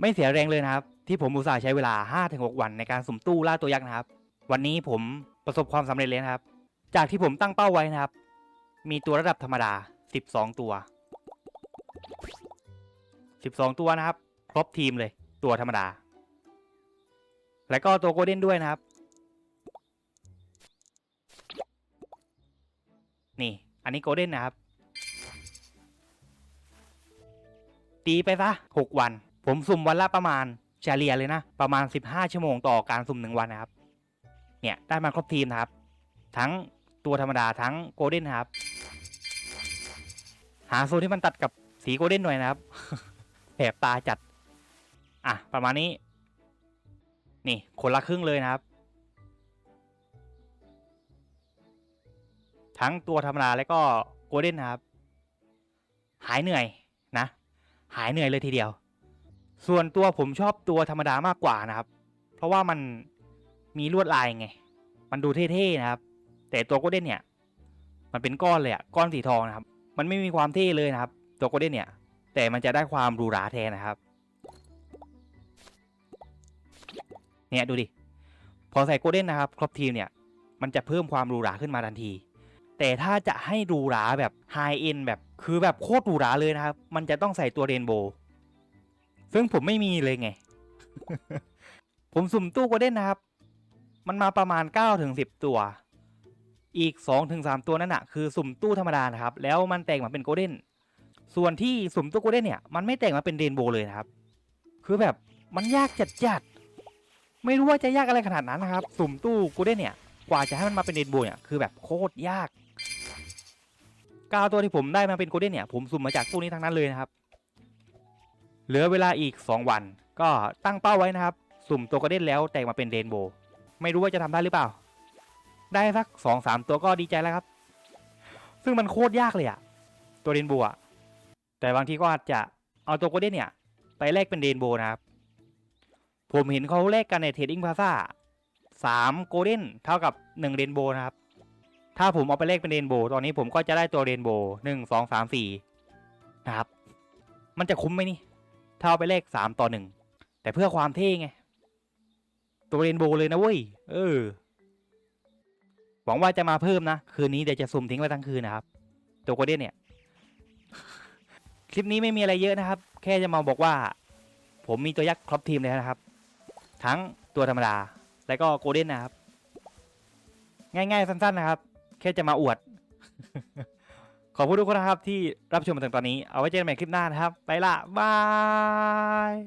ไม่เสียแรงเลยนะครับ ที่ผมอุตส่าห์ใช้เวลา 5-6 วันในการสุ่มตู้ล่าตัวยักษ์นะครับ วันนี้ผมประสบความสำเร็จเลยนะครับ จากที่ผมตั้งเป้าไว้นะครับ มีตัวระดับธรรมดา 12 ตัว 12 ตัวนะครับ ครบทีมเลยตัวธรรมดา แล้วก็ตัวโกลเด้นด้วยนะครับ นี่ อันนี้โกลเด้นนะครับ ตีไปซะ 6 วัน ผมสุ่มวันละประมาณเฉลี่ยเลยนะ ประมาณ 15 ชั่วโมงต่อการสุ่มหนึ่งวันนะครับ เนี่ยได้มาครบทีมนะครับ ทั้งตัวธรรมดาทั้งโกลเด้นครับ หาโซนที่มันตัดกับสีโกลเด้นหน่อยนะครับแผบตาจัด อะ ประมาณนี้ นี่คนละครึ่งเลยนะครับ ทั้งตัวธรรมดาและก็โกลเด้นนะครับ หายเหนื่อยนะ หายเหนื่อยเลยทีเดียว ส่วนตัวผมชอบตัวธรรมดามากกว่านะครับ เพราะว่ามันมีลวดลายไง มันดูเท่ๆนะครับ แต่ตัวโกเด้นเนี่ย มันเป็นก้อนเลยอะก้อนสีทองนะครับ มันไม่มีความเท่เลยนะครับ ตัวโกเด้นเนี่ย แต่มันจะได้ความหรูหราแทนนะครับ เนี่ยดูดิ พอใส่โกเด้นนะครับ ครบทีมเนี่ย มันจะเพิ่มความหรูหราขึ้นมาทันที แต่ถ้าจะให้หรูหราแบบไฮเอ็นแบบ คือแบบโคตรหรูหราเลยนะครับ มันจะต้องใส่ตัวเรนโบว์ ซึ่งผมไม่มีเลยไง ผมสุ่มตู้โกลเด้นนะครับ มันมาประมาณ9ถึง10 ตัว อีก2ถึง3ตัวนั่นนะคือสุ่มตู้ธรรมดานะครับ แล้วมันแตกมาเป็นโกลเด้น ส่วนที่สุ่มตู้โกลเด้นเนี่ย มันไม่แตกมาเป็นเรนโบว์เลยนะครับ คือแบบมันยากจัดจัดๆไม่รู้ว่าจะยากอะไรขนาดนั้นนะครับ สุ่มตู้โกลเด้นเนี่ย กว่าจะให้มันมาเป็นเรนโบว์เนี่ย คือแบบโคตรยากกาวตัวที่ผมได้มาเป็นโกลเด้นเนี่ย ผมสุ่มมาจากตู้นี้ทั้งนั้นเลยนะครับ เหลือเวลาอีก 2 วัน ก็ตั้งเป้าไว้นะครับ สุ่มตัวโกลเด้นแล้วแตกมาเป็นเรนโบ ไม่รู้ว่าจะทำได้หรือเปล่า ได้สักสองสามตัวก็ดีใจแล้วครับ ซึ่งมันโคตรยากเลยอะตัวเรนโบอะแต่บางทีก็อาจจะเอาตัวโกลเด้นเนี่ย ไปแลกเป็นเรนโบนะครับ ผมเห็นเขาแลกกันในเทรดดิ้งพาซ่าสามโกลเด้นเท่ากับหนึ่งเรนโบนะครับ ถ้าผมเอาไปแลกเป็นเรนโบตอนนี้ผมก็จะได้ตัวเรนโบหนึ่งสองสามสี่นะครับ มันจะคุ้มไหมนี่ ถ้าเอาไปแลกสามต่อหนึ่งแต่เพื่อความเท่ไง ตัวเรนโบว์เลยนะเว้ย เออ หวังว่าจะมาเพิ่มนะ คืนนี้เดี๋ยวจะซุ่มทิ้งไว้ทั้งคืนนะครับ ตัวโกเด้นเนี่ย คลิปนี้ไม่มีอะไรเยอะนะครับ แค่จะมาบอกว่า ผมมีตัวยักษ์ครบทีมเลยนะครับ ทั้งตัวธรรมดา และก็โกเด้นนะครับ ง่ายๆสั้นๆนะครับ แค่จะมาอวด ขอบคุณทุกคนนะครับที่รับชมมาถึงตอนนี้ เอาไว้เจอกันใหม่คลิปหน้านะครับ ไปละบาย